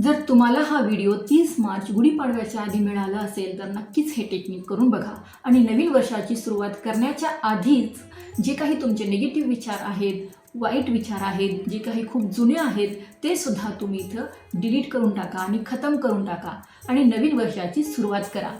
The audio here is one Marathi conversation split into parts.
जर तुम्हाला हा व्हिडिओ तीस मार्च गुढीपाडव्याच्या आधी मिळाला असेल तर नक्कीच हे टेक्निक करून बघा. आणि नवीन वर्षाची सुरुवात करण्याच्या आधीच जे काही तुमचे निगेटिव्ह विचार आहेत वाईट विचार आहेत जे काही खूप जुने आहेत ते सुद्धा तुम्ही इथं डिलीट करून टाका आणि खतम करून टाका. आणि नवीन वर्षाची सुरुवात करा.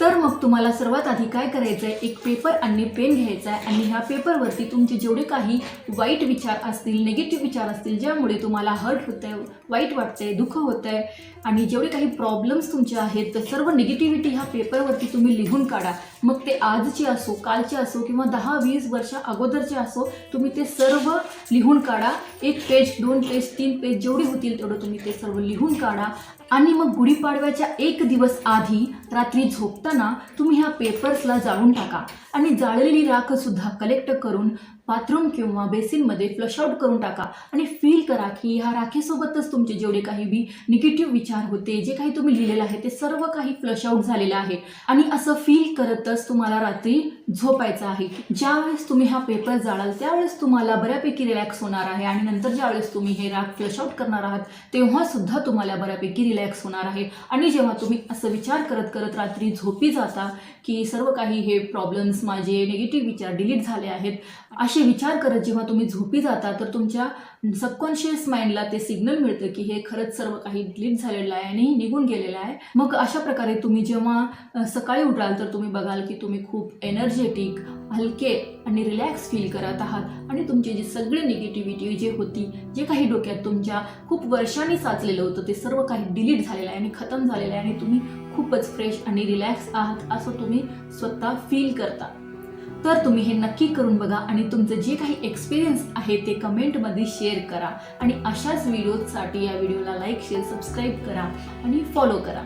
तर मग तुम्हाला सर्वात आधी काय करायचं आहे एक पेपर आणि पेन घ्यायचा आहे आणि ह्या पेपरवरती तुमचे जेवढे काही वाईट विचार असतील निगेटिव्ह विचार असतील ज्यामुळे तुम्हाला हर्ट होतं आहे वाईट वाटतं आहे दुःख होतं आहे आणि जेवढे काही प्रॉब्लेम्स तुमचे आहेत तर सर्व निगेटिव्हिटी ह्या पेपरवरती तुम्ही लिहून काढा. मग ते आजचे असो कालचे असो किंवा दहा वीस वर्ष अगोदरचे असो तुम्ही ते सर्व लिहून काढा. एक पेज दोन पेज तीन पेज जेवढे होतील तेवढं तुम्ही ते सर्व लिहून काढा. आणि मग गुढीपाडव्याच्या एक दिवस आधी रात्री बघताना तुम्ही ह्या पेपर्सला जाळून टाका. आणि जाळलेली राखसुद्धा कलेक्ट करून बाथरूम किंवा बेसिनमध्ये फ्लश आउट करून टाका. आणि फील करा की ह्या राखेसोबतच तुमचे जेवढे काही बी निगेटिव्ह विचार होते जे काही तुम्ही लिहिलेलं आहे ते सर्व काही फ्लश आउट झालेलं आहे. आणि असं फील करतच तुम्हाला रात्री झोपायचं आहे. ज्यावेळेस तुम्ही हा पेपर जाळाल त्यावेळेस तुम्हाला बऱ्यापैकी रिलॅक्स होणार आहे. आणि नंतर ज्यावेळेस तुम्ही हे राख फ्लश आउट करणार आहात तेव्हा सुद्धा तुम्हाला बऱ्यापैकी रिलॅक्स होणार आहे. आणि जेव्हा तुम्ही असं विचार करत करत रात्री झोपी जाता की सर्व काही हे प्रॉब्लेम्स माझे निगेटिव्ह विचार डिलीट झाले आहेत. असे विचार करत जेव्हा तुम्ही झोपी जाता तर तुमच्या सबकॉन्शियस माइंडला ते सिग्नल मिळतं की हे खरंच सर्व काही डिलीट झालेलं आहे आणि निघून गेलेलं आहे. मग अशा प्रकारे तुम्ही जेव्हा सकाळी उठाल तर तुम्ही बघाल की तुम्ही खूप एनर्जेटिक हलके आणि रिलॅक्स फील करत आहात. आणि तुमची जी सगळी निगेटिव्हिटी जे होती जे काही डोक्यात तुमच्या खूप वर्षांनी साचलेलं होतं ते सर्व काही डिलीट झालेलं आहे आणि खतम झालेलं आहे आणि तुम्ही खूपच फ्रेश आणि रिलॅक्स आहात असं तुम्ही स्वतः फील करता. तर तुम्ही हे नक्की करून बघा आणि तुमचं जे काही एक्सपिरियन्स आहे ते कमेंटमध्ये शेअर करा. आणि अशाच व्हिडिओजसाठी या व्हिडिओला लाईक शेअर सबस्क्राईब करा आणि फॉलो करा.